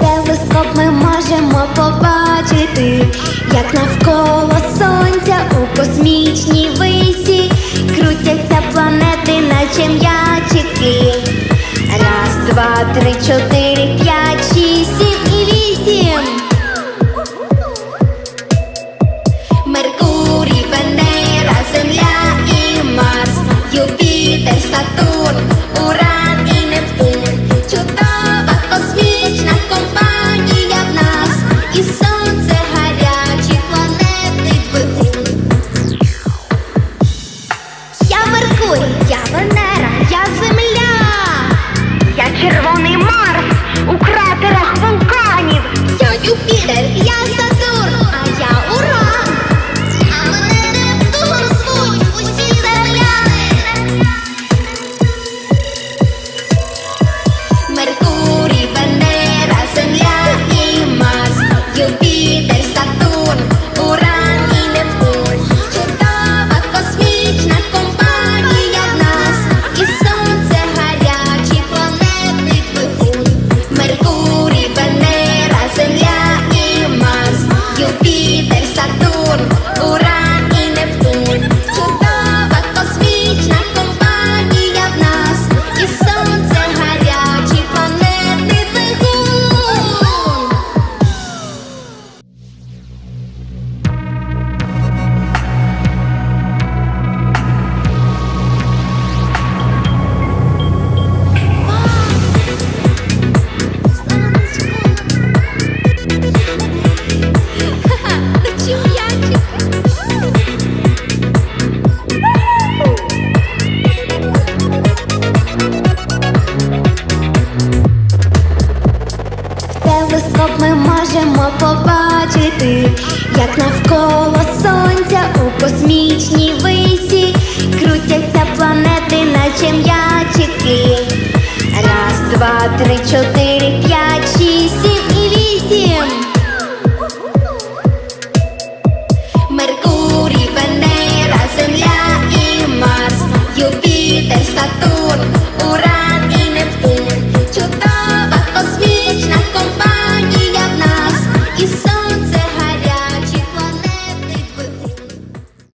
Телескоп ми можемо побачити, як навколо сонця у космічній висі крутяться планети, наче м'ячики. Раз, два, три, чотири, п'ять. czerwony побачити, як навколо сонця у космічній висі крутяться планети, наче м'ячики. Раз, два, три, чотири.